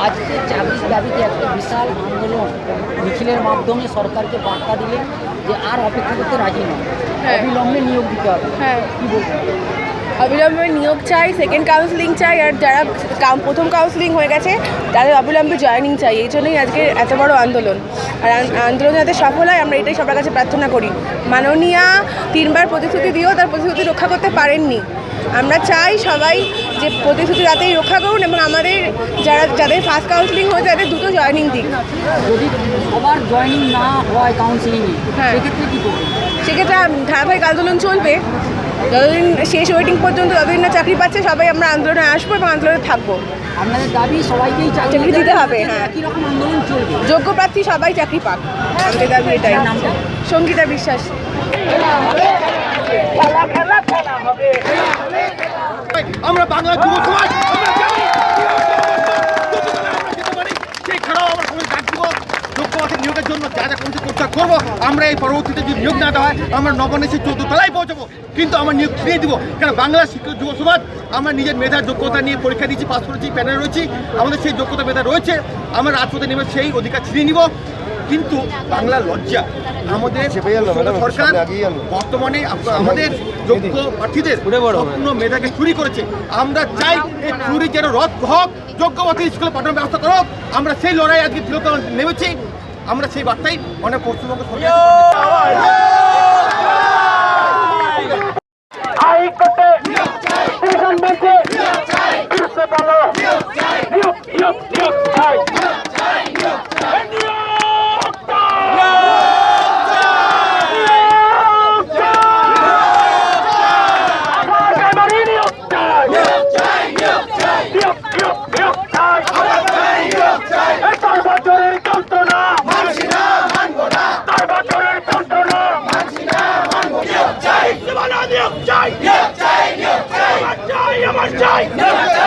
আজকে চাকরির দাবিতে একটা বিশাল আন্দোলন মিছিলের মাধ্যমে সরকারকে বার্তা দিলেন যে আর অপেক্ষা করতে রাজি নয়। হ্যাঁ। অবিলম্বে নিয়োগ দিতে হবে। হ্যাঁ। কি বলবেন? অবিলম্বে নিয়োগ চাই সেকেন্ড কাউন্সিলিং চাই আর যারা কাউ- প্রথম কাউন্সিলিং হয়ে গেছে তাদের অবিলম্বে জয়েনিং চাই। এই জন্যই আজকে এত বড় আন্দোলন। আর আন্দোলন যাতে সফল হয় আমরা এটাই সবার কাছে প্রার্থনা করি। মাননীয়া তিনবার প্রতিশ্রুতি দিয়েও তার প্রতিশ্রুতি রক্ষা করতে পারেননি। আমরা চাই সবাই যে প্রতিশ্রুতি তাতেই রক্ষা করুন এবং আমাদের যারা যাদের ফার্স্ট কাউন্সিলিং হয়েছে তাদের দ্রুত জয়েনিং দিক। যদি সবার জয়েনিং না হয় কাউন্সিলিংয়ে হ্যাঁ। সেক্ষেত্রে কী করবেন? সেক্ষেত্রে ধারাবাহিক আন্দোলন চলবে। যতদিন শেষ ওয়েটিং পর্যন্ত যতদিন না চাকরি পাচ্ছে সবাই আমরা আন্দোলনে আসব এবং আন্দোলনে থাকব। আপনাদের দাবি সবাইকেই চাকরি দিতে হবে, হ্যাঁ। রকম আন্দোলন চলবে। যোগ্য প্রার্থী সবাই চাকরি পাক। আমাদের দাবি এটাই। সঙ্গীতা বিশ্বাস। আমরা বাংলা যুব সমাজ আমরা জানি যতদূরে আমরা যেতে পারি সেই খেলাও আমরা সবাই ডাক দিব যোগ্য মাঠে নিয়োগের জন্য যা যা কোনো চেষ্টা করব আমরা এই পরবর্তীতে যদি নিয়োগ না দেওয়া হয় আমরা নবনেশে চোদ্দ তলায় পৌঁছাবো। কিন্তু আমরা নিয়োগ ফিরিয়ে দিব। কারণ বাংলা শিক্ষক যুব সমাজ আমরা নিজের মেধার যোগ্যতা নিয়ে পরীক্ষা দিচ্ছি পাস করেছি প্যানেল রয়েছি। আমাদের সেই যোগ্যতা মেধা রয়েছে আমরা রাজপথে নেমে সেই অধিকার ছিনিয়ে নিব। কিন্তু বাংলা লজ্জা। আমাদের সরকার বর্তমানে আমাদের যোগ্য প্রার্থীদের স্বপ্ন মেধাকে চুরি করেছে। আমরা চাই এই চুরি যেন রদ হোক যোগ্য স্কুলে পাঠানোর ব্যবস্থা করো আমরা সেই লড়াই আজকে নেমেছি। আমরা সেই বার্তাই অনেক পশ্চিমবঙ্গ সরকার হাইকোর্টে স্টেশন বেঞ্চে ফিরতে পারো নিয়োগ নিয়োগ নিয়োগ চাই নিয়োগ চাই। নিয়োগ চাই। আমার এবারই নিয়োগ চাই। নিয়োগ, নিয়োগ, নিয়োগ চাই। এই চার বছরের যন্ত্রণা চার বছরের যন্ত্রণা জীবনে নিয়োগ চাই। আমার চাই আমার চাই।